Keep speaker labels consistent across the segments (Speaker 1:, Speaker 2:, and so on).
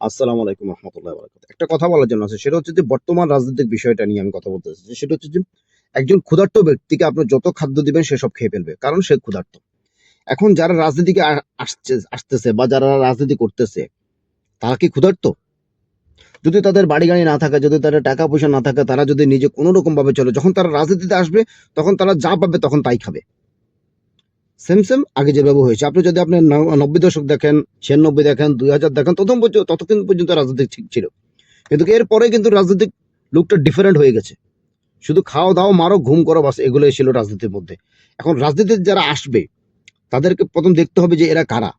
Speaker 1: আসসালামু আলাইকুম রহমতুল্লাহ বারাকাত একটা কথা বলার জন্য আছে, সেটা হচ্ছে যে বর্তমান রাজনৈতিক বিষয়টা নিয়ে আমি কথা বলতে চাচ্ছি সেটা হচ্ছে যে একজন ক্ষুধার্ত ব্যক্তিকে আপনি যত খাদ্য দিবেন সে সব খেয়ে ফেলবে, কারণ সে ক্ষুধার্ত। এখন যারা রাজনীতিকে আসছে, আসতেছে বা যারা রাজনীতি করতেছে, তারা কি ক্ষুধার্ত? যদি তাদের বাড়ি গাড়ি না থাকে, যদি তাদের টাকা পয়সা না থাকে, তারা যদি নিজে কোনো রকম ভাবে চলে, যখন তারা রাজনীতিতে আসবে, তখন তারা যা পাবে তখন তাই খাবে। সেম সেম আগে যেভাবে হয়েছে। আপনি যদি আপনি নব্বই দশক দেখেন, ছিয়ানব্বই দেখেন, দুই হাজার দেখেন তখন পর্যন্ত ততক্ষণ পর্যন্ত রাজনীতি ঠিক ছিল। কিন্তু এরপরে কিন্তু রাজনৈতিক লুকটা ডিফারেন্ট হয়ে গেছে। শুধু খাওয়া দাওয়া, মারো, ঘুম করো, বাস, এগুলোই ছিল রাজনীতির মধ্যে। এখন রাজনীতিতে যারা আসবে, তাদেরকে প্রথম দেখতে হবে যে এরা কারা।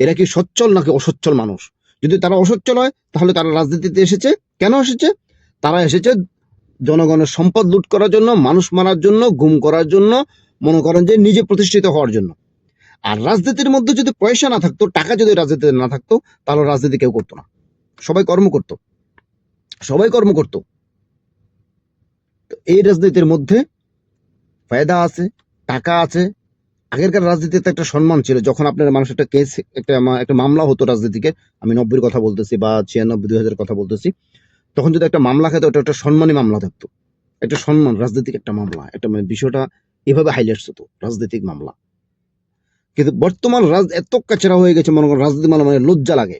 Speaker 1: এরা কি সচ্ছল নাকি অসচ্ছল মানুষ? যদি তারা অসচ্ছল হয়, তাহলে তারা রাজনীতিতে এসেছে। কেন এসেছে? তারা এসেছে জনগণের সম্পদ লুট করার জন্য, মানুষ মারার জন্য গুম করার জন্য মনে করেন যে নিজে প্রতিষ্ঠিত হওয়ার জন্য। আর রাজনীতির মধ্যে যদি পয়সা না থাকতো, টাকা যদি রাজনীতিতে না থাকতো, তাহলে রাজনীতি কেউ করতো না। সবাই কর্ম করতো। সবাই কর্ম করতো। এই রাজনীতির মধ্যে ফায়দা আছে, টাকা আছে। আগেরকার রাজনীতিতে একটা সম্মান ছিল, যখন আপনার মানুষ একটা কেস একটা একটা মামলা হতো রাজনীতিকে, আমি নব্বইয়ের কথা বলতেছি বা ছিয়ানব্বই দুই হাজার কথা বলতেছি, তখন যদি একটা মামলা খেতো ওটা একটা সম্মানী মামলা থাকতো। একটা সম্মান, রাজনৈতিক একটা মামলা, একটা মানে বিষয়টা এভাবে হাইলাইটস হতো রাজনৈতিক মামলা। কিন্তু বর্তমান রাজ এত কাছেরা হয়ে গেছে, মনে করেন রাজনীতি মামলা মানে লজ্জা লাগে।